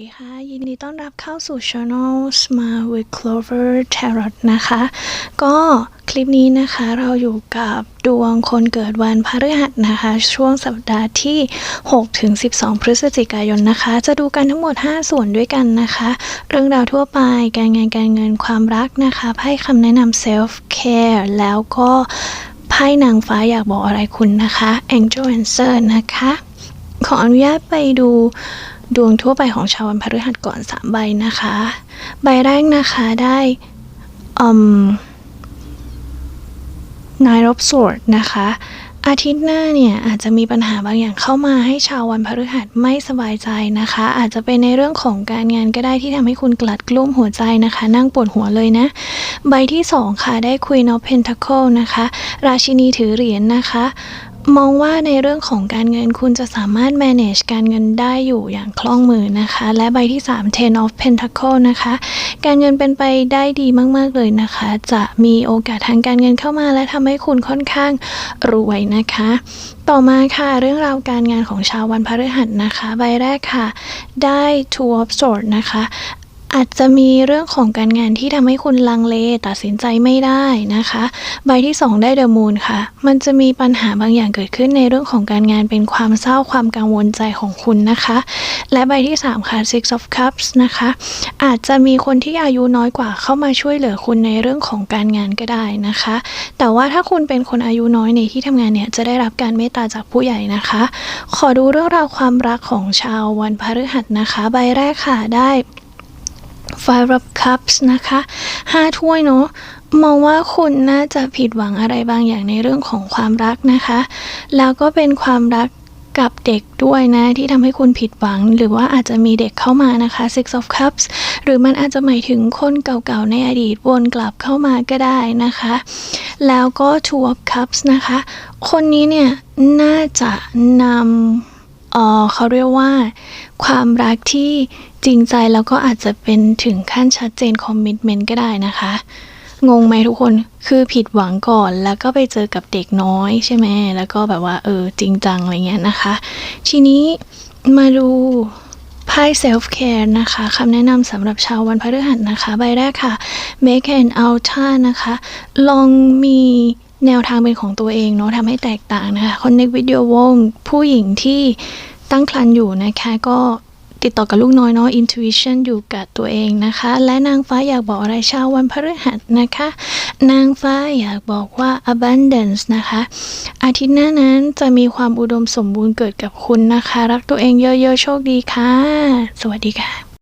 สวัสดีค่ะยินดีต้อนรับเข้าสู่ Channel Smart with Clover Tarot นะคะ ก็คลิปนี้นะคะเราอยู่กับดวงคนเกิดวันพฤหัสนะคะ ช่วงสัปดาห์ที่ 6 ถึง 12 พฤศจิกายนนะคะ จะดูกันทั้งหมด 5 ส่วนด้วยกันนะคะ เรื่องราวทั่วไปการงานการเงินความรักนะคะไพ่คำแนะนำ self care แล้วก็ไพ่นางฟ้าอยากบอกอะไรคุณนะคะ Angel Answer นะคะ ขออนุญาตไปดู ดวงทั่วไปของชาววันพฤหัสก่อน 3 ใบนะคะ ใบแรกนะคะได้อืม Nine of Swords นะคะ อาทิตย์หน้าเนี่ยอาจจะมีปัญหาบางอย่างเข้ามาให้ชาววันพฤหัสไม่สบายใจนะคะ อาจจะเป็นในเรื่องของการงานก็ได้ที่ทำให้คุณกลัดกลุ้มหัวใจนะคะ นั่งปวดหัวเลยนะ ใบที่ 2 ค่ะได้ Queen of Pentacle นะคะ ราชินีถือเหรียญนะคะ มองว่าในเรื่องของการเงินคุณจะสามารถ manage การเงินได้อยู่อย่างคล่องมือนะคะ และใบที่ 3 Ten of Pentacle นะคะ การเงินเป็นไปได้ดีมาก ๆ เลยนะคะ จะมีโอกาสทางการเงินเข้ามา และทำให้คุณค่อนข้างรวยนะคะ ต่อมาค่ะเรื่องราวการงานของชาววันพฤหัสนะคะ ใบแรกค่ะ ได้ Two of Swords นะคะ อาจจะมีเรื่องของการงานที่ทำให้คุณลังเลตัดสินใจไม่ได้นะคะ ใบที่ 2 ได้เดอะมูนค่ะ มันจะมีปัญหาบางอย่างเกิดขึ้นในเรื่องของการงานเป็นความเศร้าความกังวลใจของคุณนะคะ และใบที่ 3 ค่ะ Six of Cups นะคะ อาจจะมีคนที่อายุน้อยกว่าเข้ามาช่วยเหลือคุณในเรื่องของการงานก็ได้นะคะ แต่ว่าถ้าคุณเป็นคนอายุน้อยในที่ทำงานเนี่ยจะได้รับการเมตตาจากผู้ใหญ่นะคะ ขอดูเรื่องราวความรักของชาววันพฤหัสนะคะ ใบแรกค่ะได้ Five of Cups นะคะห้าถ้วยเนาะมองว่าคุณน่าจะผิดหวังอะไรบางอย่างในเรื่องของความรักนะคะ แล้วก็เป็นความรักกับเด็กด้วยนะ ที่ทำให้คุณผิดหวัง หรือว่าอาจจะมีเด็กเข้ามานะคะ Six of Cups หรือมันอาจจะหมายถึงคนเก่าๆในอดีตวนกลับเข้ามาก็ได้นะคะ แล้วก็ Two of Cups นะคะ คนนี้เนี่ยน่าจะนำ เอ่อเขาเรียกว่าความรักที่จริงใจแล้วก็อาจจะเป็นถึงขั้นชัดเจนคอมมิชเมนต์ก็ได้นะคะ งงไหมทุกคนคือผิดหวังก่อนแล้วก็ไปเจอกับเด็กน้อยใช่ไหมแล้วก็แบบว่าเออจริงจังอะไรเงี้ยนะคะ ทีนี้มาดูไพ่ self care นะคะคำแนะนำสำหรับชาววันพฤหัสนะคะ ใบแรกค่ะ make an altar นะคะ ลองมี แนวทางเป็นของตัวเองเนาะทำให้แตกต่างนะคะ connect with your womb ผู้หญิงที่ตั้งครรภ์อยู่นะคะก็ติดต่อกับลูกน้อยเนาะ intuition อยู่กับตัวเองนะคะ และนางฟ้าอยากบอกอะไรชาววันพฤหัสนะคะ นางฟ้าอยากบอกว่า abundance นะคะ อาทิตย์หน้านั้นจะมีความอุดมสมบูรณ์เกิดกับคุณนะคะ รักตัวเองเยอะๆ โชคดีค่ะ สวัสดีค่ะ